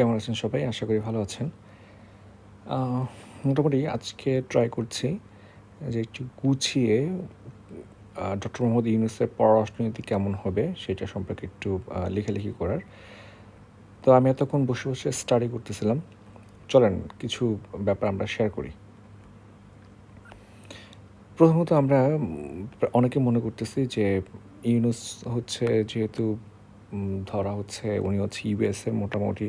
কেমন আছেন সবাই? আশা করি ভালো আছেন। মোটামুটি আজকে ট্রাই করছি যে একটু গুছিয়ে ডক্টর মোহাম্মদ ইউনুসের পররাষ্ট্রনীতি কেমন হবে সেটা সম্পর্কে একটু লেখালেখি করার। তো আমি এতক্ষণ বসে বসে স্টাডি করতেছিলাম। চলেন কিছু ব্যাপার আমরা শেয়ার করি। প্রথমত আমরা অনেকে মনে করতেছি যে ইউনুস হচ্ছে যেহেতু ধরা হচ্ছে উনি হচ্ছে ইউএসএ মোটামুটি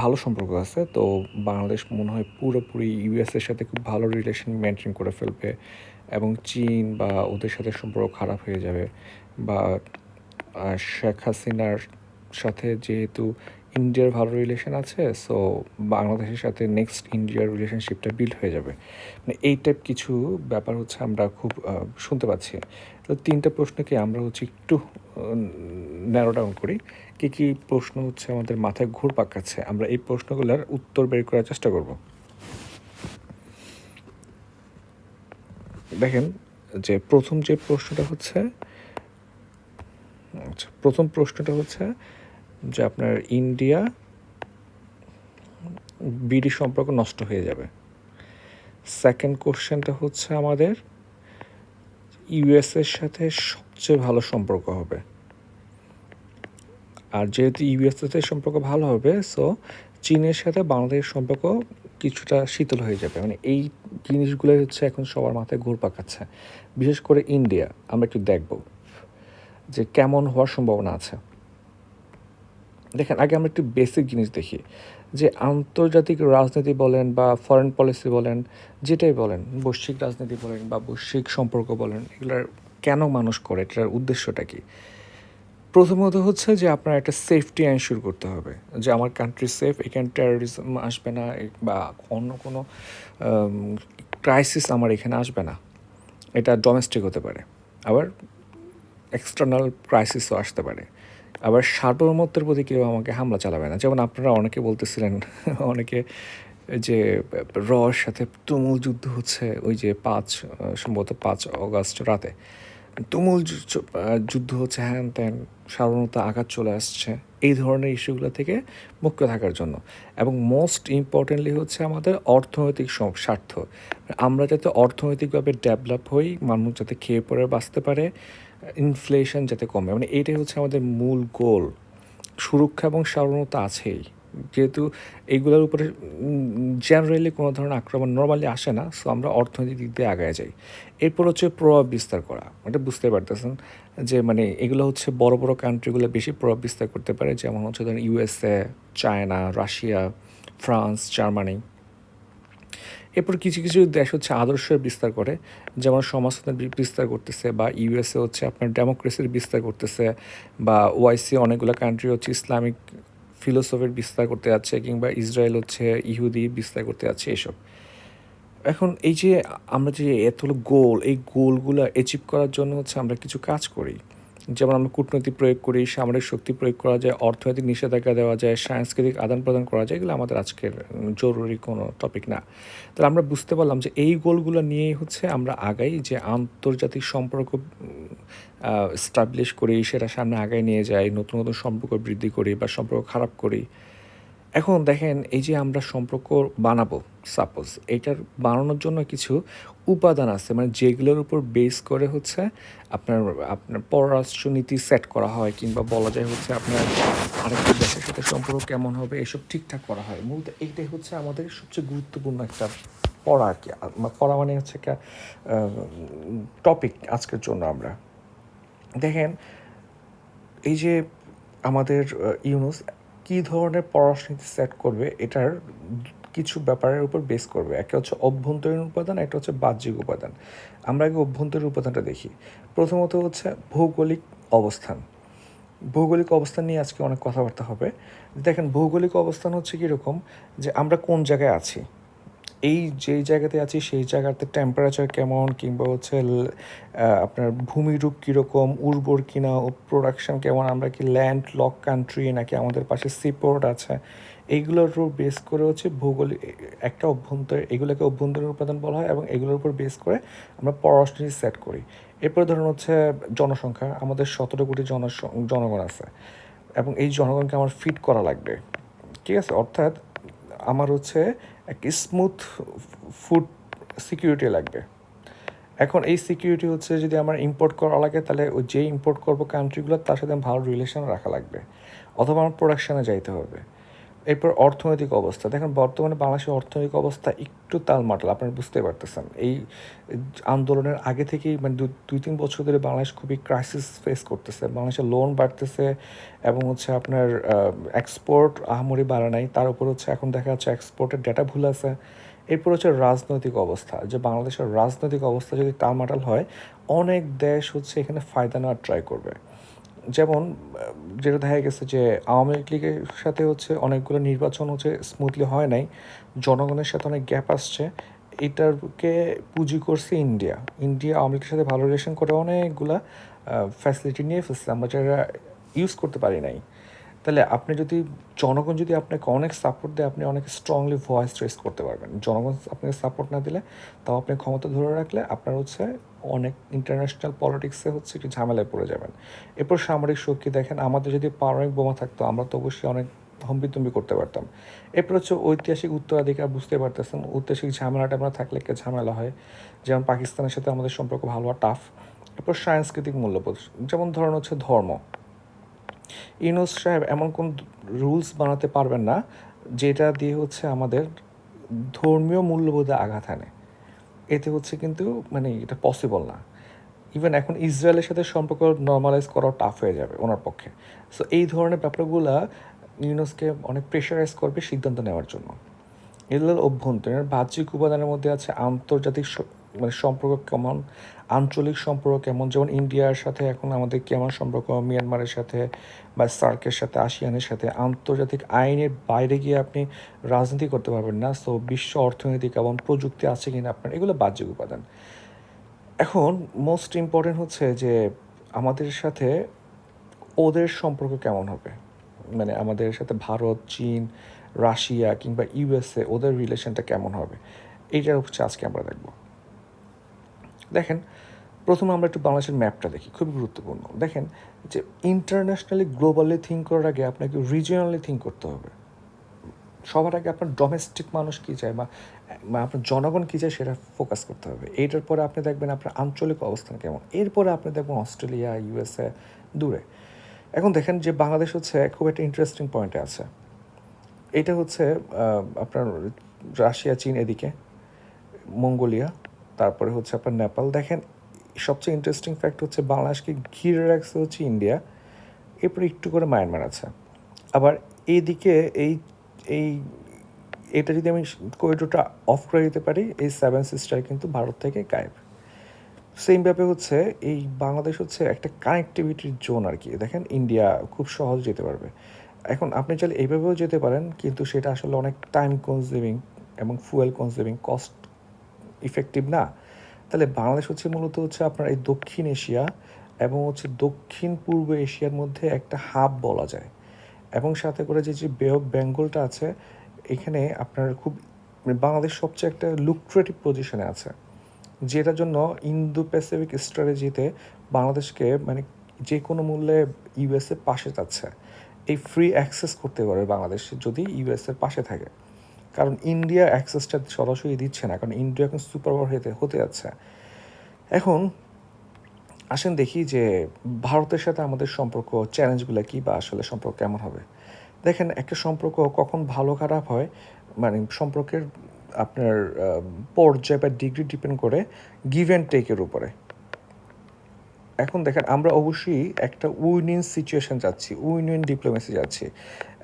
ভালো সম্পর্ক আছে, তো বাংলাদেশ মনে হয় পুরোপুরি ইউএসের সাথে খুব ভালো রিলেশন মেনটেন করে ফেলবে এবং চীন বা ওদের সাথে সম্পর্ক খারাপ হয়ে যাবে বা শেখ হাসিনার সাথে যেহেতু ইন্ডিয়ার ভালো রিলেশন আছে সো বাংলাদেশের সাথে নেক্সট ইন্ডিয়ার রিলেশনশিপটা বিল্ড হয়ে যাবে। মানে এই টাইপ কিছু ব্যাপার হচ্ছে আমরা খুব শুনতে পাচ্ছি। তো তিনটা প্রশ্নকে আমরা হচ্ছে একটু ন্যারো ডাউন করি? কী কী প্রশ্ন হচ্ছে আমাদের মাথায় ঘুর পাকাচ্ছে আমরা এই প্রশ্নগুলোর উত্তর বের করার চেষ্টা করব। দেখেন যে প্রথম যে প্রশ্নটা হচ্ছে আচ্ছা প্রথম প্রশ্নটা হচ্ছে যে আপনার ইন্ডিয়া বিডি সম্পর্ক নষ্ট হয়ে যাবে। সেকেন্ড কোশ্চেনটা হচ্ছে আমাদের ইউএসের সাথে সবচেয়ে ভালো সম্পর্ক হবে। আর যেহেতু ইউএসের সাথে সম্পর্ক ভালো হবে সো চীনের সাথে বাংলাদেশের সম্পর্ক কিছুটা শীতল হয়ে যাবে। মানে এই জিনিসগুলোই হচ্ছে এখন সবার মাথায় ঘুর পাকাচ্ছে। বিশেষ করে ইন্ডিয়া আমরা একটু দেখব যে কেমন হওয়ার সম্ভাবনা আছে। দেখেন, আগে আমরা একটু বেসিক জিনিস দেখি। যে আন্তর্জাতিক রাজনীতি বলেন বা ফরেন পলিসি বলেন, যেটাই বলেন, বৈশ্বিক রাজনীতি বলেন বা বৈশ্বিক সম্পর্ক বলেন, এগুলার কেন মানুষ করে, এটার উদ্দেশ্যটা কি? প্রথমত হচ্ছে যে আপনার একটা সেফটি এনশিওর করতে হবে। যে আমার কান্ট্রি সেফ এখানে টেরোরিজম আসবে না বা অন্য কোনো ক্রাইসিস আমার এখানে আসবে না। এটা ডোমেস্টিক হতে পারে। আবার এক্সটার্নাল ক্রাইসিসও আসতে পারে। আবার সার্বভৌমত্বের প্রতি কেউ আমাকে হামলা চালাবে না। যেমন আপনারা অনেকে বলতেছিলেন, অনেকে যে রর সাথে তুমুল যুদ্ধ হচ্ছে ওই যে পাঁচ সম্ভবত পাঁচ অগাস্ট রাতে। তুমুল যুদ্ধ হচ্ছে, হ্যান ত্যান, সাধারণত আঘাত চলে আসছে এই ধরনের ইস্যুগুলো থেকে মুক্ত থাকার জন্য। এবং মোস্ট ইম্পর্টেন্টলি হচ্ছে আমাদের অর্থনৈতিক স্বার্থ। আমরা যাতে অর্থনৈতিকভাবে ডেভেলপ হই, মানুষ যাতে খেয়ে পরে বাঁচতে পারে ইনফ্লেশন যাতে কমে মানে এইটাই হচ্ছে আমাদের মূল গোল সুরক্ষা এবং সাধারণত আছেই। যেহেতু এইগুলোর উপরে জেনারেলি কোনো ধরনের আক্রমণ নর্মালি আসে না সো আমরা অর্থনৈতিক দিক দিয়ে আগায় যাই। এরপর হচ্ছে প্রভাব বিস্তার করা। এটা বুঝতে পারতেছেন যে মানে এগুলো হচ্ছে বড় বড় কান্ট্রিগুলো বেশি প্রভাব বিস্তার করতে পারে, যেমন হচ্ছে ধরেন USA China Russia France Germany এরপর কিছু কিছু দেশ হচ্ছে আদর্শের বিস্তার করে। যেমন সমাজতন্ত্রের বিস্তার করতেছে বা ইউএসএ হচ্ছে আপনার ডেমোক্রেসির বিস্তার করতেছে বা ওআইসি অনেকগুলো কান্ট্রি হচ্ছে ইসলামিক ফিলোসফির বিস্তার করতে যাচ্ছে কিংবা ইসরায়েল হচ্ছে ইহুদি বিস্তার করতে যাচ্ছে এসব। এখন এই যে আমরা যে এতগুলো গোল, এই গোলগুলো অ্যাচিভ করার জন্য হচ্ছে আমরা কিছু কাজ করি। যেমন আমরা কূটনৈতিক প্রয়োগ করি, সামরিক শক্তি প্রয়োগ করা যায়, অর্থনৈতিক নিষেধাজ্ঞা দেওয়া যায়, সাংস্কৃতিক আদান প্রদান করা যায়, এগুলো আমাদের আজকের জরুরি কোনো টপিক না। তাহলে আমরা বুঝতে পারলাম যে এই গোলগুলো নিয়েই হচ্ছে আমরা আগাই যে আন্তর্জাতিক সম্পর্ক স্টাবলিশ করি, সেটা সামনে আগায় নিয়ে যাই, নতুন নতুন সম্পর্ক বৃদ্ধি করি বা সম্পর্ক খারাপ করি। এখন দেখেন এই যে আমরা সম্পর্ক বানাবো সাপোজ এইটার বানানোর জন্য কিছু উপাদান আছে মানে যেগুলোর উপর বেস করে হচ্ছে আপনার আপনার পররাষ্ট্রনীতি সেট করা হয়, কিংবা বলা যায় হচ্ছে আপনার আরেকটা দেশের সাথে সম্পর্ক কেমন হবে, এসব ঠিকঠাক করা হয়। মূলত এইটাই হচ্ছে আমাদের সবচেয়ে গুরুত্বপূর্ণ একটা পড়া আর কি পড়া মানে হচ্ছে একটা টপিক আজকের জন্য আমরা। দেখেন এই যে আমাদের ইউনুস কী ধরনের পররাষ্ট্রনীতি সেট করবে, এটার কিছু ব্যাপারের উপর বেস করবে। একটা হচ্ছে অভ্যন্তরীণ উপাদান, একটা হচ্ছে বাহ্যিক উপাদান। আমরা আগে অভ্যন্তরীণ উপাদানটা দেখি। প্রথমত হচ্ছে ভৌগোলিক অবস্থান। ভৌগোলিক অবস্থান নিয়ে আজকে অনেক কথাবার্তা হবে। দেখেন, ভৌগোলিক অবস্থান হচ্ছে কীরকম যে আমরা কোন জায়গায় আছি? এই যেই জায়গাতে আছি, সেই জায়গাতে টেম্পারেচার কেমন? কিংবা হচ্ছে আপনার ভূমিরূপ কীরকম? উর্বর কিনা? ও প্রোডাকশন কেমন? আমরা কি ল্যান্ড লক কান্ট্রি নাকি আমাদের পাশে সিপোর্ট আছে? এইগুলোর উপর বেস করে হচ্ছে ভৌগোলিক, একটা অভ্যন্তর, এগুলোকে অভ্যন্তরীণ উপাদান বলা হয় এবং এগুলোর উপর বেস করে আমরা পররাষ্ট্রনীতি সেট করি। এরপরে ধরুন হচ্ছে জনসংখ্যা, আমাদের সতেরো কোটি জন জনগণ আছে। এবং এই জনগণকে আমার ফিট করা লাগবে। ঠিক আছে? অর্থাৎ আমার হচ্ছে এক স্মুথ ফুড সিকিউরিটি লাগবে। এখন এই সিকিউরিটি হচ্ছে যদি আমার ইম্পোর্ট করা লাগে, তাহলে ওই যে ইম্পোর্ট করব কান্ট্রিগুলো তার সাথে ভালো রিলেশন রাখা লাগবে। অথবা আমার প্রোডাকশানে যাইতে হবে। এরপর অর্থনৈতিক অবস্থা। দেখেন, বর্তমানে বাংলাদেশের অর্থনৈতিক অবস্থা একটু তালমাটাল, আপনারা বুঝতে পারতেছেন। এই আন্দোলনের আগে থেকেই মানে দুই, তিন বছর ধরে বাংলাদেশ খুবই ক্রাইসিস ফেস করতেছে। বাংলাদেশের লোন বাড়তেছে এবং হচ্ছে আপনার এক্সপোর্ট আহামরি বাড়া নাই। তার উপর হচ্ছে এখন দেখা যাচ্ছে এক্সপোর্টের ডেটা ভুল আছে। এরপর হচ্ছে রাজনৈতিক অবস্থা। যে বাংলাদেশের রাজনৈতিক অবস্থা যদি তালমাটাল হয়, অনেক দেশ হচ্ছে এখানে ফায়দা নেওয়ার ট্রাই করবে। যেমন, যেটা দেখা গেছে যে আওয়ামী লীগের সাথে হচ্ছে অনেকগুলো নির্বাচন হচ্ছে স্মুথলি হয় নাই, জনগণের সাথে অনেক গ্যাপ আসছে। এটারকে পুঁজি করছে ইন্ডিয়া ইন্ডিয়া আওয়ামী লীগের সাথে ভালো রিলেশন করে অনেকগুলা ফ্যাসিলিটি নিয়ে ফেলছে। আমরা যারা ইউজ করতে পারি নাই। তাহলে আপনি যদি, জনগণ যদি আপনাকে অনেক সাপোর্ট দেয়, আপনি অনেক স্ট্রংলি ভয়েস রেস করতে পারবেন। জনগণ আপনাকে সাপোর্ট না দিলে, তাও আপনি ক্ষমতা ধরে রাখলে আপনার হচ্ছে অনেক ইন্টারন্যাশনাল পলিটিক্সে হচ্ছে একটু ঝামেলায় পড়ে যাবেন। এরপর সামরিক শক্তি দেখেন, আমাদের যদি পারমাণবিক বোমা থাকতো, আমরা তো অবশ্যই অনেক হম্বিতম্বি করতে পারতাম। এরপর হচ্ছে ঐতিহাসিক উত্তরাধিকার বুঝতে পারতেছেন, ঐতিহাসিক ঝামেলাটা আমরা থাকলে একটা ঝামেলা হয়। যেমন পাকিস্তানের সাথে আমাদের সম্পর্ক ভালো আর টাফ এরপর সাংস্কৃতিক মূল্যবোধ, যেমন ধরুন হচ্ছে ধর্ম। ইউনুস সাহেব এমন কোন রুলস বানাতে পারবেন না, যেটা দিয়ে হচ্ছে আমাদের ধর্মীয় মূল্যবোধে আঘাত আনে। এতে হচ্ছে কিন্তু মানে এটা পসিবল না। ইভেন এখন ইসরায়েলের সাথে সম্পর্ক নর্মালাইজ করা টাফ হয়ে যাবে ওনার পক্ষে। সো এই ধরনের ব্যাপারগুলো ইউনুসকে অনেক প্রেশারাইজ করবে সিদ্ধান্ত নেওয়ার জন্য। এগুলো হলো অভ্যন্তরীণ বাহ্যিক উপাদানের মধ্যে আছে আন্তর্জাতিক মানে সম্পর্ক কেমন? আঞ্চলিক সম্পর্ক কেমন? যেমন ইন্ডিয়ার সাথে এখন আমাদের কেমন সম্পর্ক? মিয়ানমারের সাথে বা সার্কের সাথে, আসিয়ানের সাথে। আন্তর্জাতিক আইনের বাইরে গিয়ে আপনি রাজনীতি করতে পারবেন না। সো বিশ্ব অর্থনীতি কেমন? প্রযুক্তি আছে কিনা আপনার? এগুলো বাহ্যিক উপাদান। এখন মোস্ট ইম্পর্টেন্ট হচ্ছে যে আমাদের সাথে ওদের সম্পর্ক কেমন হবে? মানে আমাদের সাথে ভারত, চীন, রাশিয়া কিংবা ইউএসএ ওদের রিলেশনটা কেমন হবে? এইটার হচ্ছে আজকে আমরা দেখব। দেখেন, প্রথমে আমরা একটু বাংলাদেশের ম্যাপটা দেখি, খুবই গুরুত্বপূর্ণ। দেখেন যে ইন্টারন্যাশনালি গ্লোবালি থিঙ্ক করার আগে আপনাকে রিজিওনালি থিঙ্ক করতে হবে। সবার আগে আপনার ডোমেস্টিক মানুষ কী চায় বা বা আপনার জনগণ কী চায় সেটা ফোকাস করতে হবে। এইটার পরে আপনি দেখবেন আপনার আঞ্চলিক অবস্থান কেমন। এরপরে আপনি দেখবেন অস্ট্রেলিয়া ইউএসএ দূরে। এখন দেখেন যে বাংলাদেশ হচ্ছে খুব একটা ইন্টারেস্টিং পয়েন্টে আছে। এটা হচ্ছে আপনার রাশিয়া, চীন এদিকে, মঙ্গোলিয়া তারপরে হচ্ছে আপনার নেপাল। দেখেন, সবচেয়ে ইন্টারেস্টিং ফ্যাক্ট হচ্ছে বাংলাদেশকে ঘিরে রাখছে হচ্ছে ইন্ডিয়া। এরপরে একটু করে মায়ানমার আছে। আবার এইদিকে এই এই, এটা যদি আমি করিডোরটা অফ করে দিতে পারি, এই সেভেন সিস্টার কিন্তু ভারত থেকে গায়েব। সেম ভাবে হচ্ছে এই বাংলাদেশ হচ্ছে একটা কানেক্টিভিটির জোন আর কি। দেখেন, ইন্ডিয়া খুব সহজ যেতে পারবে। এখন আপনি চাইলে এইভাবেও যেতে পারেন, কিন্তু সেটা আসলে অনেক টাইম কনজিউমিং এবং ফুয়েল কনজিউমিং কস্ট ইফেক্টিভ না, তাহলে বাংলাদেশ হচ্ছে মূলত হচ্ছে আপনার এই দক্ষিণ এশিয়া এবং হচ্ছে দক্ষিণ পূর্ব এশিয়ার মধ্যে একটা হাব বলা যায়। এবং সাথে করে যে যে বে অফ বেঙ্গলটা আছে, এখানে আপনার খুব মানে বাংলাদেশ সবচেয়ে একটা লুক্রেটিভ পজিশনে আছে। যেটার জন্য ইন্দো প্যাসিফিক স্ট্র্যাটেজিতে বাংলাদেশকে মানে যে কোনো মূল্যে ইউএসএ পাশে যাচ্ছে। এই ফ্রি অ্যাক্সেস করতে পারে বাংলাদেশ যদি ইউএসএর পাশে থাকে। কারণ ইন্ডিয়া অ্যাক্সেসটা সরাসরি দিচ্ছে না, কারণ ইন্ডিয়া এখন সুপার পাওয়ার হতে হতে যাচ্ছে। এখন আসেন দেখি যে ভারতের সাথে আমাদের সম্পর্ক চ্যালেঞ্জগুলো কী বা আসলে সম্পর্ক কেমন হবে? দেখেন, একটা সম্পর্ক কখন ভালো খারাপ হয় মানে সম্পর্কের আপনার পর্যায় বা ডিগ্রি ডিপেন্ড করে গিভ অ্যান্ড টেকের উপরে। এখন দেখেন, আমরা অবশ্যই একটা উইন সিচুয়েশন যাচ্ছি উইন ডিপ্লোমেসি যাচ্ছি।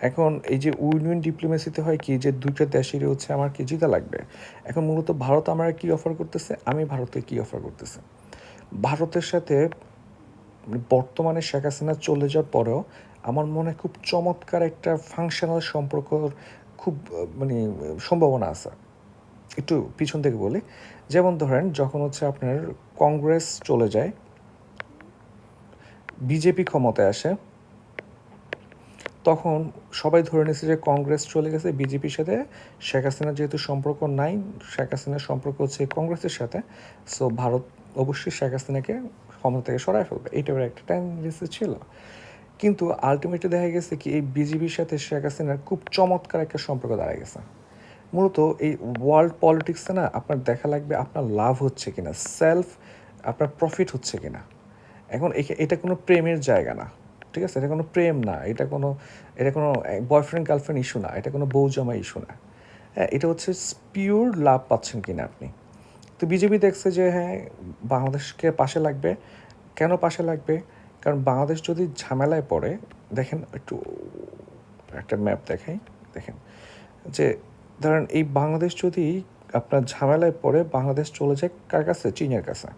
এখন এই যে উইন ডিপ্লোমেসিতে হয় কি, যে দুইটা দেশেরই হচ্ছে আমার কি জিতা লাগবে? এখন মূলত ভারত আমার কি অফার করতেছে? আমি ভারতে কি অফার করতেছে? ভারতের সাথে মানে বর্তমানে শেখ হাসিনা চলে যাওয়ার পরেও আমার মনে খুব চমৎকার একটা ফাংশনাল সম্পর্কর খুব মানে সম্ভাবনা আছে। একটু পিছন থেকে বলি। যেমন ধরেন, যখন হচ্ছে আপনার কংগ্রেস চলে যায় বিজেপি ক্ষমতায় আসে, তখন সবাই ধরে নিয়েছে যে কংগ্রেস চলে গেছে বিজেপির সাথে। শেখ হাসিনার যেহেতু সম্পর্ক নাই, শেখ হাসিনার সম্পর্ক হচ্ছে কংগ্রেসের সাথে। সো ভারত অবশ্যই শেখ হাসিনাকে ক্ষমতা থেকে সরায় ফেলবে। এইটা একটা টেন্ডেন্সি ছিল। কিন্তু আলটিমেটলি দেখা গেছে কি, এই বিজেপির সাথে শেখ হাসিনার খুব চমৎকার একটা সম্পর্ক দাঁড়ায় গেছে। মূলত এই ওয়ার্ল্ড পলিটিক্সে না আপনার দেখা লাগবে আপনার লাভ হচ্ছে কিনা সেলফ আপনার প্রফিট হচ্ছে কিনা। এখন এখা- এটা কোনো প্রেমের জায়গা না, ঠিক আছে? এটা কোনো প্রেম না, এটা কোনো এটা কোনো বয়ফ্রেন্ড গার্লফ্রেন্ড ইস্যু না, এটা কোনো বউজামা ইস্যু না। হ্যাঁ এটা হচ্ছে পিওর লাভ পাচ্ছেন কিনা আপনি। তো বিজেপি দেখছে যে হ্যাঁ বাংলাদেশকে পাশে লাগবে। কেন পাশে লাগবে? কারণ বাংলাদেশ যদি ঝামেলায় পড়ে, দেখেন একটু, একটা ম্যাপ দেখাই, দেখেন, যে ধরেন এই বাংলাদেশ যদি আপনার ঝামেলায় পড়ে, বাংলাদেশ চলে যায় কার কাছে? চীনের কাছে।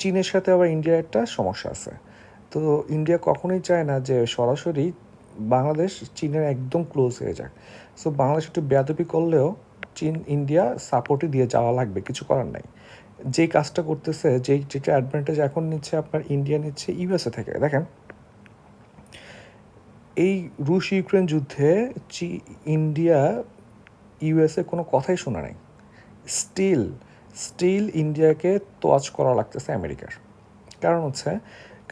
চীনের সাথে আবার ইন্ডিয়ার একটা সমস্যা আছে। তো ইন্ডিয়া কখনোই চায় না যে সরাসরি বাংলাদেশ চীনের একদম ক্লোজ হয়ে যাক। সো বাংলাদেশ একটু বেয়াদবি করলেও চীন, ইন্ডিয়া সাপোর্টই দিয়ে যাওয়া লাগবে, কিছু করার নাই। যেই কাজটা করতেছে, যেই, যেটা অ্যাডভান্টেজ এখন নিচ্ছে আপনার ইন্ডিয়া নিচ্ছে ইউএসএ থেকে। দেখেন, এই রুশ ইউক্রেন যুদ্ধে চি, ইন্ডিয়া ইউএসএ কোনো কথাই শোনা নাই। স্টিল স্টিল ইন্ডিয়াকে তোয়াজ করা লাগতেছে আমেরিকার। কারণ হচ্ছে,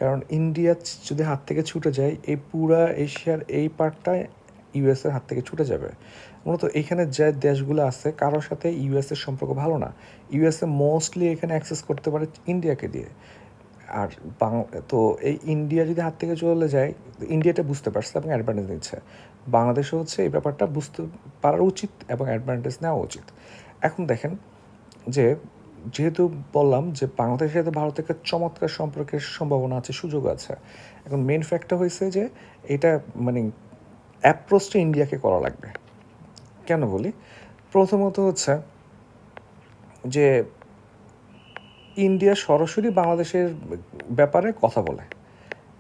কারণ ইন্ডিয়া যদি হাত থেকে ছুটে যায়, এই পুরা এশিয়ার এই পার্টটা ইউএসের হাত থেকে ছুটে যাবে। মূলত এখানে যে দেশগুলো আছে, কারোর সাথে ইউএসের সম্পর্ক ভালো না। ইউএসএ মোস্টলি এখানে অ্যাক্সেস করতে পারে ইন্ডিয়াকে দিয়ে। আর তো এই ইন্ডিয়া যদি হাত থেকে চলে যায়, ইন্ডিয়াটা বুঝতে পারছে এবং অ্যাডভান্টেজ নিচ্ছে। বাংলাদেশও হচ্ছে এই ব্যাপারটা বুঝতে পারা উচিত এবং অ্যাডভান্টেজ নেওয়া উচিত। এখন দেখেন যে যেহেতু বললাম যে বাংলাদেশের সাথে ভারতের একটা চমৎকার সম্পর্কের সম্ভাবনা আছে, সুযোগ আছে। এখন মেন ফ্যাক্টটা হয়েছে যে এটা মানে অ্যাপ্রোচটা ইন্ডিয়াকে করা লাগবে। কেন বলি? প্রথমত হচ্ছে যে ইন্ডিয়া সরাসরি বাংলাদেশের ব্যাপারে কথা বলে।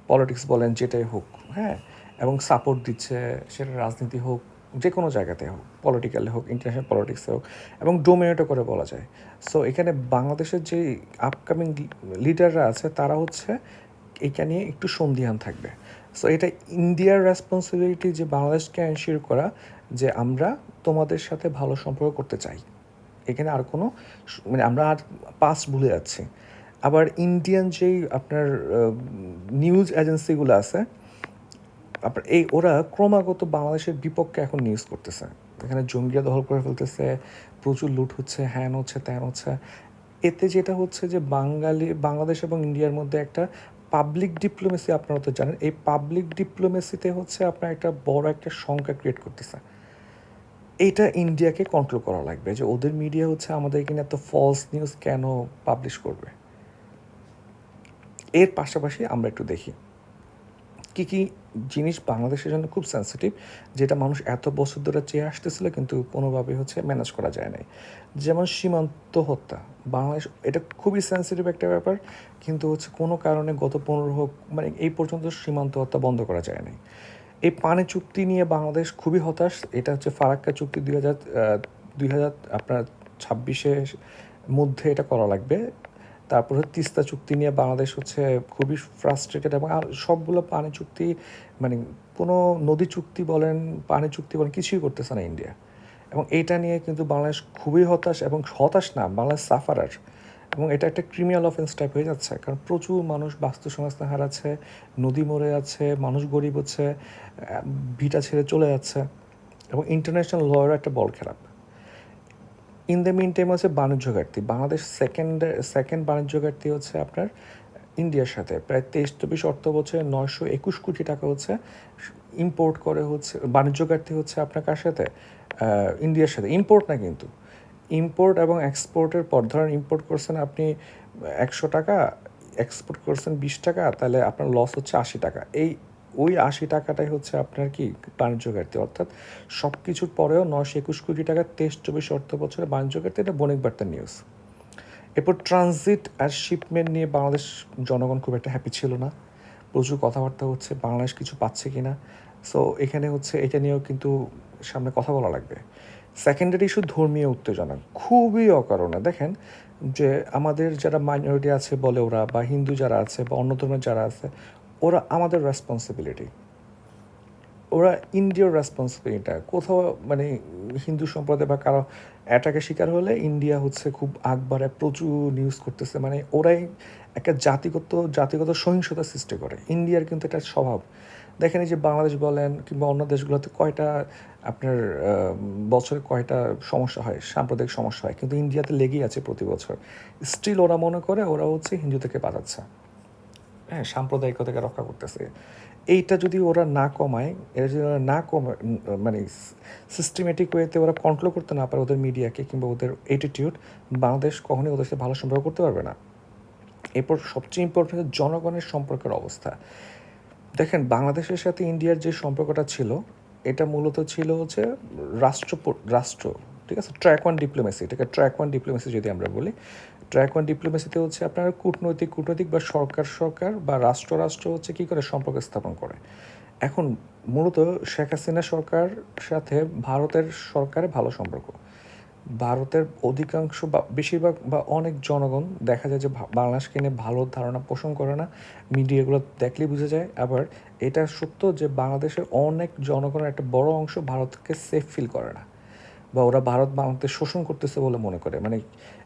পলিটিক্স বলেন, যেটাই হোক হ্যাঁ? এবং সাপোর্ট দিচ্ছে, সেটা রাজনীতি হোক যে কোনো জায়গাতে হোক পলিটিক্যালে হোক ইন্টারন্যাশনাল পলিটিক্সে হোক, এবং ডোমিনেটও করে বলা যায়। সো এখানে বাংলাদেশের যে আপকামিং লিডাররা আছে, তারা হচ্ছে এইটা নিয়ে একটু সন্ধিহান থাকবে। সো এটা ইন্ডিয়ার রেসপন্সিবিলিটি যে বাংলাদেশকে এনশিওর করা, যে আমরা তোমাদের সাথে ভালো সম্পর্ক করতে চাই। এখানে আর কোনো মানে আমরা আর পাস ভুলে যাচ্ছি। আবার ইন্ডিয়ান যেই আপনার নিউজ এজেন্সিগুলো আছে আপনার এই ওরা ক্রমাগত বাংলাদেশের বিপক্ষে এখন নিউজ করতেছে। এখানে জঙ্গিরা দখল করে ফেলতেছে, প্রচুর লুট হচ্ছে, হ্যান হচ্ছে, ত্যান হচ্ছে। এতে যেটা হচ্ছে যে বাঙালি, বাংলাদেশ এবং ইন্ডিয়ার মধ্যে একটা পাবলিক ডিপ্লোমেসি আপনারা তো জানেন, এই পাবলিক ডিপ্লোমেসিতে হচ্ছে আপনার একটা বড় একটা সংখ্যা ক্রিয়েট করতেছে। এটা ইন্ডিয়াকে কন্ট্রোল করা লাগবে যে ওদের মিডিয়া হচ্ছে আমাদের এখানে এত ফলস নিউজ কেন পাবলিশ করবে। এর পাশাপাশি আমরা একটু দেখি। কী কী জিনিস বাংলাদেশের জন্য খুব সেন্সিটিভ যেটা মানুষ এত বছর ধরে চেয়ে আসতেছিল কিন্তু কোনোভাবে হচ্ছে ম্যানেজ করা যায় নাই। যেমন সীমান্ত হত্যা, বাংলাদেশ, এটা খুবই সেন্সিটিভ একটা ব্যাপার, কিন্তু হচ্ছে কোনো কারণে গত পনেরো হোক মানে এই পর্যন্ত সীমান্ত হত্যা বন্ধ করা যায় নাই। এই পানি চুক্তি নিয়ে বাংলাদেশ খুবই হতাশ, এটা হচ্ছে ফারাক্কা চুক্তি দুই হাজার দুই হাজার আপনার ছাব্বিশের মধ্যে এটা করা লাগবে। তারপর তিস্তা চুক্তি নিয়ে বাংলাদেশ হচ্ছে খুবই ফ্রাস্ট্রেটেড এবং আর সবগুলো পানি চুক্তি মানে কোনো নদী চুক্তি বলেন, পানি চুক্তি বলেন, কিছুই করতেছে না ইন্ডিয়া এবং এইটা নিয়ে কিন্তু বাংলাদেশ খুবই হতাশ এবং হতাশ না, বাংলাদেশ সাফারার এবং এটা একটা ক্রিমিনাল অফেন্স টাইপ হয়ে যাচ্ছে, কারণ প্রচুর মানুষ বাস্তু সংস্থা হারাচ্ছে, নদী মরে যাচ্ছে, মানুষ গরিব হচ্ছে ভিটা ছেড়ে চলে যাচ্ছে। এবং ইন্টারন্যাশনাল লয়ের একটা বল খারাপ। ইন দ্য মিন টাইম হচ্ছে বাণিজ্য ঘাটতি। বাংলাদেশ সেকেন্ড সেকেন্ড বাণিজ্য ঘাটতি হচ্ছে আপনার ইন্ডিয়ার সাথে। প্রায় তেইশ, চব্বিশ অর্থ বছরে নয়শো একুশ কোটি টাকা হচ্ছে ইম্পোর্ট করে হচ্ছে, বাণিজ্য ঘাটতি হচ্ছে আপনার কার সাথে? ইন্ডিয়ার সাথে। ইম্পোর্ট না কিন্তু। ইম্পোর্ট এবং এক্সপোর্টের পর ধরেন ইম্পোর্ট করছেন আপনি একশো টাকা এক্সপোর্ট করছেন বিশ টাকা, তাহলে আপনার লস হচ্ছে আশি টাকা। এই ওই আশি টাকাটাই হচ্ছে আপনার কি বাণিজ্য ঘাটতি। অর্থাৎ সব কিছুর পরেও নশো একুশ কোটি টাকা তেইশ চব্বিশ অর্থ বছরে বাণিজ্য ঘাটতি এটা বণিক বার্তার নিউজ। এরপর ট্রানজিট আর শিপমেন্ট নিয়ে বাংলাদেশ জনগণ খুব একটা হ্যাপি ছিল না। প্রচুর কথাবার্তা হচ্ছে, বাংলাদেশ কিছু পাচ্ছে কি না সো এখানে হচ্ছে এটা নিয়েও কিন্তু সামনে কথা বলা লাগবে। সেকেন্ডারি ইস্যু ধর্মীয় উত্তেজনা। খুবই অকারণে। দেখেন যে আমাদের যারা মাইনরিটি আছে বলে ওরা, বা হিন্দু যারা আছে, বা অন্য ধর্মের যারা আছে ওরা আমাদের রেসপন্সিবিলিটি ওরা ইন্ডিয়ার রেসপন্সিবিলিটা কোথাও মানে হিন্দু সম্প্রদায় বা কারও অ্যাটাকের শিকার হলে ইন্ডিয়া হচ্ছে খুব আগবারে প্রচুর নিউজ করতেছে। মানে ওরাই একটা জাতিগত জাতিগত সহিংসতা সৃষ্টি করে। ইন্ডিয়ার কিন্তু এটা স্বভাব। দেখেন যে বাংলাদেশ বলেন কিংবা অন্য দেশগুলোতে কয়টা আপনার বছরে কয়টা সমস্যা হয়, সাম্প্রদায়িক সমস্যা হয়, কিন্তু ইন্ডিয়াতে লেগেই আছে প্রতি বছর। স্টিল ওরা মনে করে ওরা হচ্ছে হিন্দু থেকে বাঁচাচ্ছে হ্যাঁ সাম্প্রদায়িকতাকে রক্ষা করতেছে। এইটা যদি ওরা না কমায় এটা যদি ওরা না কমায় মানে সিস্টেমেটিক ওয়েতে ওরা কন্ট্রোল করতে না পারে ওদের মিডিয়াকে কিংবা ওদের অ্যাটিটিউড বাংলাদেশ কখনোই ওদের সাথে ভালো সম্পর্ক করতে পারবে না। এরপর সবচেয়ে ইম্পর্টেন্ট জনগণের সম্পর্কের অবস্থা। দেখেন, বাংলাদেশের সাথে ইন্ডিয়ার যে সম্পর্কটা ছিল, এটা মূলত ছিল হচ্ছে রাষ্ট্র রাষ্ট্র, ঠিক আছে? ট্র্যাক ওয়ান ডিপ্লোমেসি এটাকে ট্র্যাক ওয়ান ডিপ্লোমেসি যদি আমরা বলি ট্র্যাক ওয়ান ডিপ্লোমেসিতে হচ্ছে আপনার কূটনৈতিক কূটনৈতিক বা সরকার সরকার বা রাষ্ট্র রাষ্ট্র হচ্ছে কী করে সম্পর্ক স্থাপন করে। এখন মূলত শেখ হাসিনা সরকার সাথে ভারতের সরকারে ভালো সম্পর্ক। ভারতের অধিকাংশ বা বেশিরভাগ বা অনেক জনগণ দেখা যায় যে বাংলাদেশকে নিয়ে ভালো ধারণা পোষণ করে না, মিডিয়াগুলো দেখলেই বোঝা যায়। আবার এটা সত্য যে বাংলাদেশের অনেক জনগণের একটা বড় অংশ ভারতকে সেফ ফিল করে না। বা ওরা ভারত বাংলাদেশ শোষণ করতেছে বলে মনে করে। মানে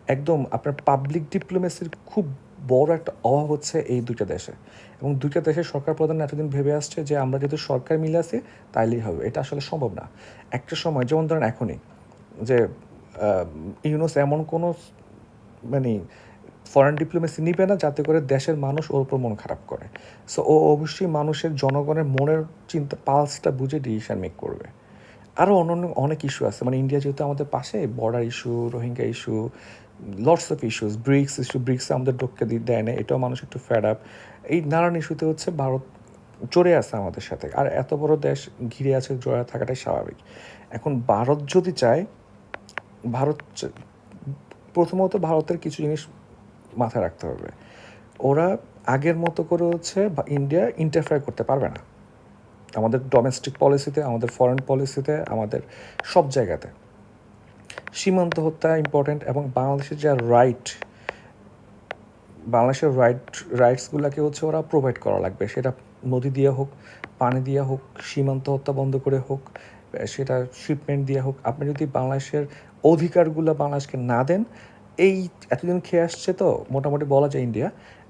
একদম আপনার পাবলিক ডিপ্লোমেসির খুব বড় একটা অভাব হচ্ছে এই দুইটা দেশে। এবং দুইটা দেশের সরকার প্রধান এতদিন ভেবে আসছে যে, আমরা যেহেতু সরকার মিলে আছি, তাইলেই হবে। এটা আসলে সম্ভব না। একটা সময়, যেমন ধরেন এখনই যে ইউনুস এমন কোনো মানে ফরেন ডিপ্লোমেসি নিবে না যাতে করে দেশের মানুষ ওর উপর মন খারাপ করে। সো ও অবশ্যই মানুষের জনগণের মনের চিন্তা পালসটা বুঝে ডিসিশন মেক করবে। আরও অন্য অনেক ইস্যু আছে। মানে ইন্ডিয়া যেহেতু আমাদের পাশে border issue Rohingya issue lots of issues BRICS issue BRICS আমাদের ঢুকতে দি- দেয় না, এটাও মানুষ একটু ফ্যাড আপ এই নানান ইস্যুতে হচ্ছে ভারত জড়ে আছে আমাদের সাথে। আর এত বড় দেশ ঘিরে আছে জড়ে থাকাটাই স্বাভাবিক। এখন ভারত যদি চায়, ভারত প্রথমত ভারতের কিছু জিনিস মাথায় রাখতে হবে। ওরা আগের মতো করে হচ্ছে ইন্ডিয়া ইন্টারফেয়ার করতে পারবে না। আমাদের ডোমেস্টিক পলিসিতে আমাদের ফরেন পলিসিতে আমাদের সব জায়গাতে। সীমান্ত হত্যা ইম্পর্টেন্ট এবং বাংলাদেশের যা রাইট বাংলাদেশের রাইট রাইটসগুলোকে হচ্ছে ওরা প্রোভাইড করা লাগবে। সেটা নদী দিয়ে হোক, পানি দিয়ে হোক, সীমান্ত হত্যা বন্ধ করে হোক, সেটা শিপমেন্ট দিয়ে হোক। আপনি যদি বাংলাদেশের অধিকারগুলো বাংলাদেশকে না দেন, এই এতদিন খেয়ে আসছে তো, মোটামুটি বলা যায় ইন্ডিয়া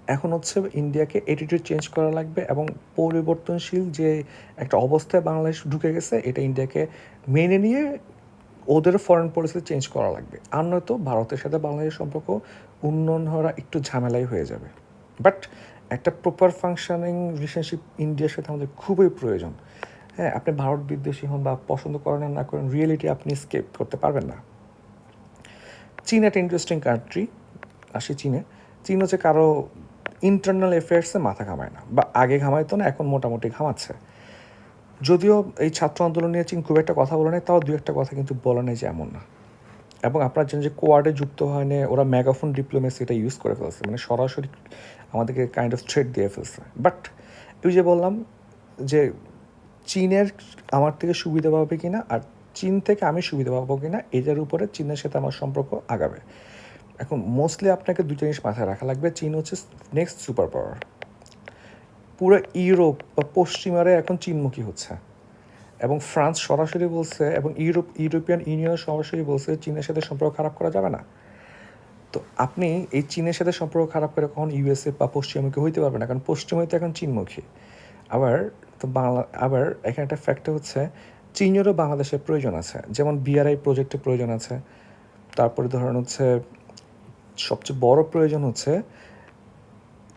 এখন হচ্ছে ইন্ডিয়াকে অ্যাটিটিউড চেঞ্জ করা লাগবে এবং পরিবর্তনশীল যে একটা অবস্থায় বাংলাদেশ ঢুকে গেছে, এটা ইন্ডিয়াকে মেনে নিয়ে ওদের ফরেন পলিসি চেঞ্জ করা লাগবে। আর নয়তো ভারতের সাথে বাংলাদেশের সম্পর্ক উন্নয়ন হওয়া একটু ঝামেলাই হয়ে যাবে। বাট একটা প্রপার ফাংশনিং রিলেশনশিপ ইন্ডিয়ার সাথে আমাদের খুবই প্রয়োজন। হ্যাঁ আপনি ভারত বিদ্বেষী হন বা পছন্দ করেন না করেন রিয়েলিটি আপনি স্কেপ করতে পারবেন না। চীন একটা ইন্টারেস্টিং কান্ট্রি আসি চীনে। চীন হচ্ছে কারও ইন্টারনাল অ্যাফেয়ার্সে মাথা ঘামায় না, বা আগে ঘামাইতো না, এখন মোটামুটি ঘামাচ্ছে। যদিও এই ছাত্র আন্দোলন নিয়ে চীন খুব একটা কথা বলে নাই, তাও দু একটা কথা কিন্তু বলে নেই যে এমন না। এবং আপনার জানেন যে কোয়ার্ডে যুক্ত হয়নি ওরা ম্যাগাফোন ডিপ্লোমেসি এটা ইউজ করে ফেলছে মানে সরাসরি আমাদেরকে কাইন্ড অফ থ্রেড দিয়ে ফেলছে। বাট ওই যে বললাম যে চীনের আমার থেকে সুবিধা পাবে কিনা, আর চীন থেকে আমি সুবিধা পাবো কিনা, এটার উপরে চীনের সাথে আমার সম্পর্ক আগাবে। এখন মোস্টলি আপনাকে দুটো জিনিস মাথায় রাখা লাগবে চীন হচ্ছে নেক্সট সুপার পাওয়ার পুরো ইউরোপ বা পশ্চিমারে এখন চীনমুখী হচ্ছে। এবং ফ্রান্স সরাসরি বলছে, এবং ইউরোপ, ইউরোপিয়ান ইউনিয়ন সরাসরি বলছে, চীনের সাথে সম্পর্ক খারাপ করা যাবে না। তো আপনি এই চীনের সাথে সম্পর্ক খারাপ করে কখন ইউএসএ বা পশ্চিমমুখী হইতে পারবে না, কারণ পশ্চিমে তো এখন চীনমুখী। আবার তো বাংলা, আবার এখানে একটা ফ্যাক্টর হচ্ছে, চীনেরও বাংলাদেশের প্রয়োজন আছে। যেমন বিআরআই প্রজেক্টের প্রয়োজন আছে। তারপরে ধরেন হচ্ছে সবচেয়ে বড় প্রয়োজন হচ্ছে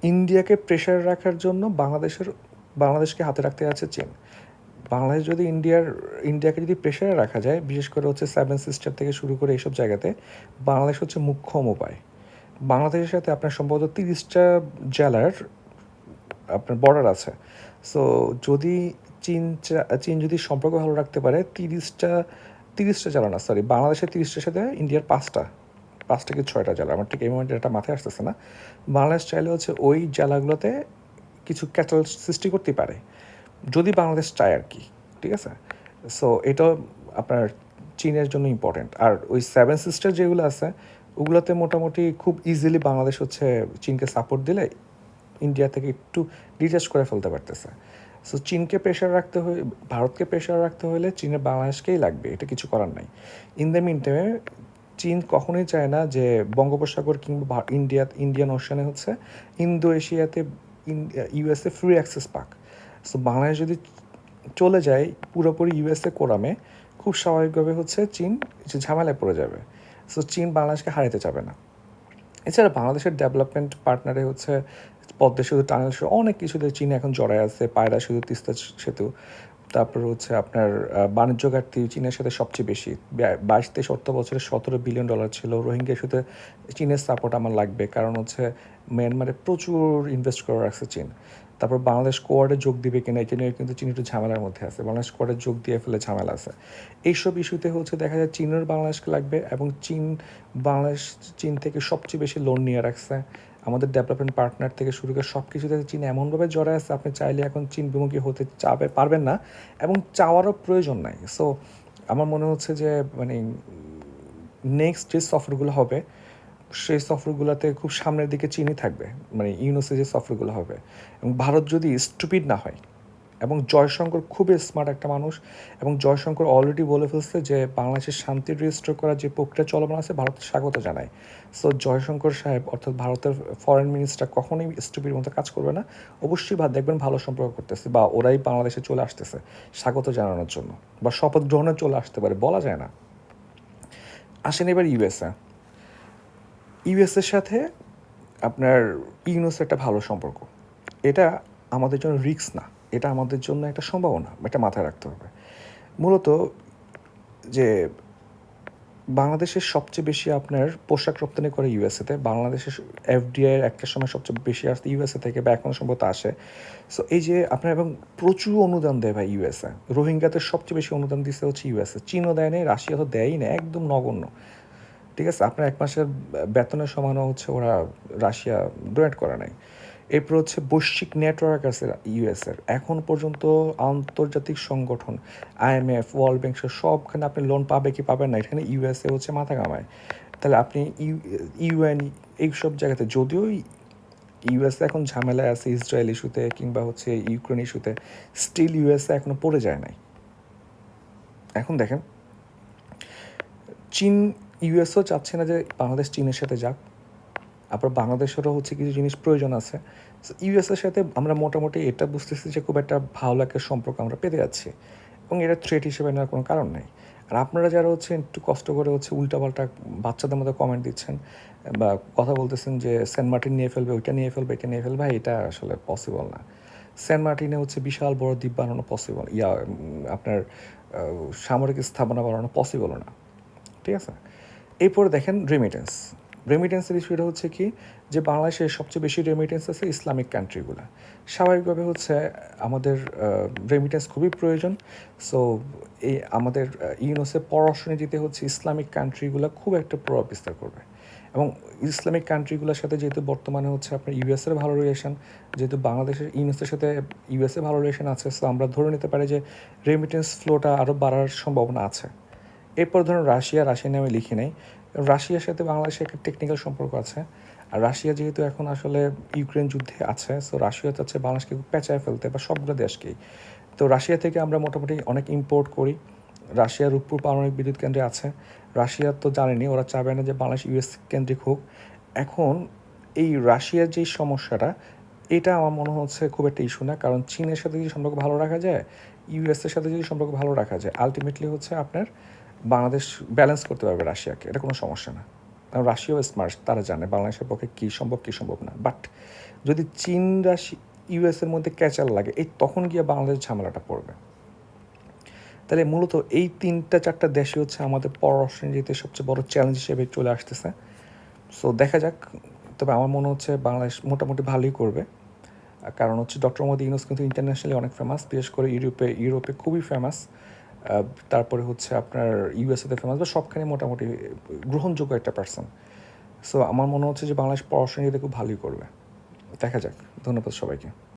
ইন্ডিয়াকে প্রেশার রাখার জন্য বাংলাদেশের, বাংলাদেশকে হাতে রাখতে আছে চীন। বাংলাদেশ যদি ইন্ডিয়ার, ইন্ডিয়াকে যদি প্রেশারে রাখা যায়, বিশেষ করে হচ্ছে সেভেন সিস্টার থেকে শুরু করে এইসব জায়গাতে, বাংলাদেশ হচ্ছে মুখ্যম উপায়। বাংলাদেশের সাথে আপনার সম্ভবত তিরিশটা জেলার আপনার বর্ডার আছে। সো যদি চীন চীন যদি সম্পর্ক ভালো রাখতে পারে, তিরিশটা তিরিশটা জেলা না সরি বাংলাদেশের তিরিশটার সাথে ইন্ডিয়ার পাঁচটা। পাঁচটা কি ছয়টা জেলা আমার ঠিক এই মোমেন্টে এটা মাথায় আসতেছে না। বাংলাদেশ চাইলে হচ্ছে ওই জেলাগুলোতে কিছু ক্যাটাল সৃষ্টি করতে পারে। যদি বাংলাদেশ চায় আর কি, ঠিক আছে? সো এটাও আপনার চীনের জন্য ইম্পর্টেন্ট আর ওই সেভেন সিস্টার যেগুলো আছে, ওগুলোতে মোটামুটি খুব ইজিলি বাংলাদেশ হচ্ছে চীনকে সাপোর্ট দিলে ইন্ডিয়া থেকে একটু ডিটাচ করে ফেলতে পারতেছে। সো চীনকে প্রেশার রাখতে হয়ে, ভারতকে প্রেশার রাখতে হলে চীনের বাংলাদেশকেই লাগবে, এটা কিছু করার নাই। ইন দ্য মিন টাইমে চীন কখনোই চায় না যে বঙ্গোপসাগর কিংবা ইন্ডিয়া, ইন্ডিয়ান ওশানে হচ্ছে ইন্দো এশিয়াতে ইউএসএ ফ্রি অ্যাক্সেস পাক। সো বাংলাদেশ যদি চলে যায় পুরোপুরি ইউএসএ কোরামে, খুব স্বাভাবিকভাবে হচ্ছে চীন ঝামেলায় পড়ে যাবে। সো চীন বাংলাদেশকে হারাতে যাবে না। এছাড়া বাংলাদেশের ডেভেলপমেন্ট পার্টনারে হচ্ছে পদ্মা সেতু, টানেল অনেক কিছুতে চীন এখন জড়ায় আছে, পায়রা সেতু, তিস্তা সেতু। তারপর হচ্ছে আপনার বাণিজ্য ঘাটতি চীনের সাথে সবচেয়ে বেশি। বাইশ তেইশ অর্থ বছরে সতেরো বিলিয়ন ডলার ছিল। রোহিঙ্গা সাথে চীনের সাপোর্ট আমার লাগবে। কারণ হচ্ছে মিয়ানমারে প্রচুর ইনভেস্ট করে রাখছে চীন। তারপর বাংলাদেশ কোয়ার্ডে যোগ দিবে কিনা, এটা নিয়ে কিন্তু চীন একটু ঝামেলার মধ্যে আছে। বাংলাদেশ কোয়ার্ডে যোগ দিয়ে ফেলে ঝামেলা আছে। এইসব ইস্যুতে হচ্ছে দেখা যায় চীনের বাংলাদেশকে লাগবে এবং চীন, বাংলাদেশ, চীন থেকে সবচেয়ে বেশি লোন নিয়ে রাখছে। আমাদের ডেভেলপমেন্ট পার্টনার থেকে শুরু করে সব কিছুতে চীন এমনভাবে জড়ায় আছে, আপনি চাইলে এখন চীন বিমুখী হতে চাবে, পারবেন না এবং চাওয়ারও প্রয়োজন নাই। সো আমার মনে হচ্ছে যে মানে নেক্সট যে সফরগুলো হবে সেই সফরগুলোতে খুব সামনের দিকে চীনই থাকবে মানে ইউনুসে যে সফরগুলো হবে। এবং ভারত যদি স্টুপিড না হয়, এবং জয়শঙ্কর খুবই স্মার্ট একটা মানুষ, এবং জয়শঙ্কর অলরেডি বলে ফেলছে যে বাংলাদেশের শান্তি রেজিস্টার করার যে প্রক্রিয়া চলমান আছে ভারত স্বাগত জানায়। সো জয়শঙ্কর সাহেব, অর্থাৎ ভারতের ফরেন মিনিস্টার কখনোই স্টুপির মতো কাজ করবে না। অবশ্যই ভাব দেখবেন ভালো সম্পর্ক করতেছে, বা ওরাই বাংলাদেশে চলে আসতেছে স্বাগত জানানোর জন্য, বা শপথ গ্রহণে চলে আসতে পারে, বলা যায় না। আসেন এবার ইউএসএ ইউএসের সাথে আপনার ইউনুসের একটা ভালো সম্পর্ক। এটা আমাদের জন্য রিস্ক না। এটা আমাদের জন্য একটা সম্ভাবনা, এটা মাথায় রাখতে হবে। মূলত যে বাংলাদেশের সবচেয়ে বেশি আপনার পোশাক রপ্তানি করে ইউএসএতে বাংলাদেশের এফডিআই একটা সময় সবচেয়ে বেশি আসতে ইউএসএ থেকে বা এখনও সম্ভবত আসে। সো এই যে আপনার এবং প্রচুর অনুদান দেয় ভাই ইউএসএ রোহিঙ্গাদের সবচেয়ে বেশি অনুদান দিচ্ছে হচ্ছে ইউএসএ চীনও দেয় নেই রাশিয়া তো দেয়ই না একদম নগণ্য। ঠিক আছে, আপনার এক মাসের বেতনের সমানও হচ্ছে ওরা রাশিয়া ডোনেট করে নাই। এরপর হচ্ছে বৈশ্বিক নেটওয়ার্ক আছে ইউএসের এখন পর্যন্ত আন্তর্জাতিক সংগঠন আইএমএফ ওয়ার্ল্ড ব্যাংক সবখানে আপনি লোন পাবে কি পাবেন না, এখানে ইউএসএ হচ্ছে মাথা কামায়। তাহলে আপনি ইউ ইউএন এইসব জায়গাতে, যদিও ইউএসএ এখন ঝামেলায় আছে ইসরায়েল ইস্যুতে কিংবা হচ্ছে ইউক্রেন ইস্যুতে স্টিল ইউএসএ এখনও পড়ে যায় নাই। এখন দেখেন, চীন ইউএসও চাচ্ছে না যে বাংলাদেশ চীনের সাথে যাক, আবার বাংলাদেশেরও হচ্ছে কিছু জিনিস প্রয়োজন আছে। ইউএসের সাথে আমরা মোটামুটি এটা বুঝতেছি যে খুব একটা ভালো একটা সম্পর্ক আমরা পেতে যাচ্ছি, এবং এটা থ্রেট হিসেবে নেওয়ার কোনো কারণ নেই। আর আপনারা যারা হচ্ছে একটু কষ্ট করে হচ্ছে উল্টাপাল্টা বাচ্চাদের মধ্যে কমেন্ট দিচ্ছেন, বা কথা বলতেছেন যে সেন্ট মার্টিন নিয়ে ফেলবে, ওইটা নিয়ে ফেলবে, এটা নিয়ে ফেলবে এটা আসলে পসিবল না। সেন্ট মার্টিনে হচ্ছে বিশাল বড় দ্বীপ বানানো পসিবল ইয়া আপনার সামরিক স্থাপনা বানানো পসিবল না। ঠিক আছে? এরপরে দেখেন রেমিটেন্স রেমিটেন্সের ইস্যুটা হচ্ছে কি? যে বাংলাদেশের সবচেয়ে বেশি রেমিটেন্স আছে ইসলামিক কান্ট্রিগুলো স্বাভাবিকভাবে হচ্ছে, আমাদের রেমিটেন্স খুবই প্রয়োজন। সো এই আমাদের ইউনোসে পররাষ্ট্রনীতিতে হচ্ছে ইসলামিক কান্ট্রিগুলো খুব একটা প্রভাব বিস্তার করবে। এবং ইসলামিক কান্ট্রিগুলোর সাথে যেহেতু বর্তমানে হচ্ছে আপনার ইউএসের ভালো রিলেশন যেহেতু বাংলাদেশের ইউএসের সাথে ইউএসএ ভালো রিলেশন আছে সো আমরা ধরে নিতে পারি যে রেমিটেন্স ফ্লোটা আরও বাড়ার সম্ভাবনা আছে। এরপর ধরুন রাশিয়া রাশিয়া নামে লিখে নেই। রাশিয়ার সাথে বাংলাদেশের একটা টেকনিক্যাল সম্পর্ক আছে। আর রাশিয়া যেহেতু এখন আসলে ইউক্রেন যুদ্ধে আছে সো রাশিয়া চাচ্ছে বাংলাদেশকে পেঁচায় ফেলতে বা সবগুলো দেশকেই। তো রাশিয়া থেকে আমরা মোটামুটি অনেক ইম্পোর্ট করি। রাশিয়ার রূপপুর পারমাণবিক বিদ্যুৎ কেন্দ্রে আছে। রাশিয়া তো জানেনি, ওরা চাবে না যে বাংলাদেশ ইউএস কেন্দ্রিক হোক। এখন এই রাশিয়ার যেই সমস্যাটা, এটা আমার মনে হচ্ছে খুব একটা ইস্যু না। কারণ চীনের সাথে যদি সম্পর্ক ভালো রাখা যায় ইউএসের সাথে যদি সম্পর্ক ভালো রাখা যায় আলটিমেটলি হচ্ছে আপনার বাংলাদেশ ব্যালেন্স করতে পারবে রাশিয়াকে, এটা কোনো সমস্যা না। কারণ রাশিয়াও স্মার্ট তারা জানে বাংলাদেশের পক্ষে কী সম্ভব কী সম্ভব না। বাট যদি চীন, রাশি ইউএসের মধ্যে ক্যাচাল লাগে, এই তখন গিয়ে বাংলাদেশ ঝামেলাটা পড়বে। তাহলে মূলত এই তিনটা, চারটা দেশই হচ্ছে আমাদের পররাষ্ট্রনীতিতে সবচেয়ে বড় চ্যালেঞ্জ হিসেবে চলে আসতেছে। সো দেখা যাক। তবে আমার মনে হচ্ছে বাংলাদেশ মোটামুটি ভালোই করবে। কারণ হচ্ছে ডক্টর মোহাম্মদ ইউনুস কিন্তু ইন্টারন্যাশনালি অনেক ফেমাস বিশেষ করে ইউরোপে ইউরোপে খুবই ফেমাস তারপরে হচ্ছে আপনার ইউএসএতে ফেমাস বা সবখানে মোটামুটি গ্রহণযোগ্য একটা পার্সন সো আমার মনে হচ্ছে যে বাংলাদেশ পড়াশোনা খুব ভালোই করবে। দেখা যাক। ধন্যবাদ সবাইকে।